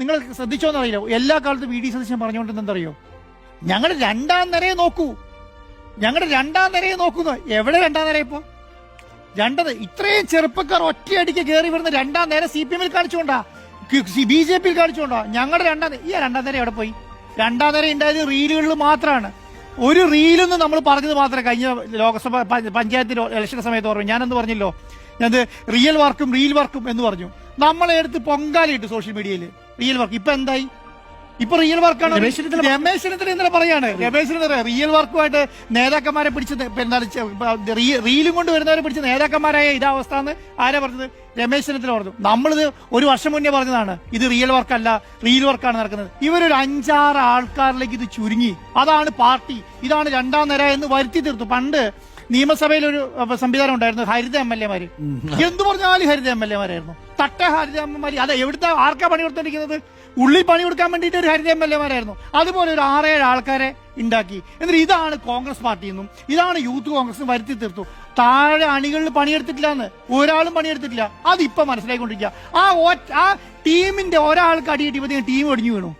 നിങ്ങൾ ശ്രദ്ധിച്ചോന്നറിയില്ല എല്ലാ കാലത്തും വി ഡി സതീശൻ പറഞ്ഞുകൊണ്ടിരുന്ന എന്തറിയോ? ഞങ്ങൾ രണ്ടാം നിരയെ നോക്കൂ. ഞങ്ങളുടെ രണ്ടാം നിരയെ നോക്കുന്നു. എവിടെ രണ്ടാം നിര ഇപ്പോ? രണ്ടത് ഇത്രയും ചെറുപ്പക്കാർ ഒറ്റയടിക്ക് കയറി വരുന്ന രണ്ടാം നേരെ സി പി എമ്മിൽ കാണിച്ചുകൊണ്ടാ? ബി ജെ പിയിൽ കാണിച്ചുകൊണ്ടോ? ഞങ്ങളുടെ രണ്ടാം ഈ രണ്ടാം നേരം എവിടെ പോയി? രണ്ടാം നേരം ഉണ്ടായത് റീലുകളിൽ മാത്രമാണ് ഒരു റീലെന്ന് നമ്മൾ പറഞ്ഞത് മാത്രമേ കഴിഞ്ഞ ലോക്സഭ പഞ്ചായത്ത് ഇലക്ഷൻ സമയത്ത് പറഞ്ഞു ഞാനെന്ന് പറഞ്ഞല്ലോ? ഞാൻ റിയൽ വർക്കും റീൽ വർക്കും എന്ന് പറഞ്ഞു. നമ്മളെ എടുത്ത് സോഷ്യൽ മീഡിയയിൽ റിയൽ വർക്ക് ഇപ്പൊ എന്തായി? ഇപ്പൊ റിയൽ വർക്കാണ് രമേശ് ചെന്നിത്തല- രമേശ് ചെന്നിത്തല ഇന്നലെ പറയാണ്. രമേശ് ചെന്നിത്തല റിയൽ വർക്കുമായിട്ട് നേതാക്കന്മാരെ പിടിച്ച് എന്താണ് റീലും കൊണ്ട് വരുന്നവരെ പിടിച്ച് നേതാക്കന്മാരായ ഇതാ അവസ്ഥ എന്ന് ആരാ പറഞ്ഞത്? രമേശ് ചെന്നിത്തല പറഞ്ഞു. നമ്മളിത് ഒരു വർഷം മുന്നേ പറഞ്ഞതാണ്. ഇത് റിയൽ വർക്കല്ല റീൽ വർക്കാണ് നടക്കുന്നത്. ഇവരൊരു അഞ്ചാറ് ആൾക്കാരിലേക്ക് ഇത് ചുരുങ്ങി. അതാണ് പാർട്ടി. ഇതാണ് രണ്ടാം നിര എന്ന് വരുത്തി തീർത്തു. പണ്ട് നിയമസഭയിൽ ഒരു സംവിധാനം ഉണ്ടായിരുന്നു. ഹരിത എം എൽ എമാര്. എന്തു പറഞ്ഞാലും ഹരിത എം എൽ എമാരായിരുന്നു. തട്ട ഹരിത എം എമാര്. അതെ എവിടുത്തെ ആർക്കാ പണി കൊടുത്തിരിക്കുന്നത് ഉള്ളിൽ പണി കൊടുക്കാൻ വേണ്ടിയിട്ട് ഒരു ഹരിത എം എൽ എമാരായിരുന്നു. അതുപോലെ ഒരു ആറേഴ് ആൾക്കാരെ ഉണ്ടാക്കി എന്നിട്ട് ഇതാണ് കോൺഗ്രസ് പാർട്ടി എന്നും ഇതാണ് യൂത്ത് കോൺഗ്രസ് വരുത്തി തീർത്തു. താഴെ അണികളിൽ പണിയെടുത്തിട്ടില്ല എന്ന് ഒരാളും പണിയെടുത്തിട്ടില്ല. അത് ഇപ്പൊ മനസ്സിലായിക്കൊണ്ടിരിക്കുക. ആ ആ ടീമിന്റെ ഒരാൾക്ക് അടിയിട്ടിപ്പോ ടീം ഒടിഞ്ഞു വീണു.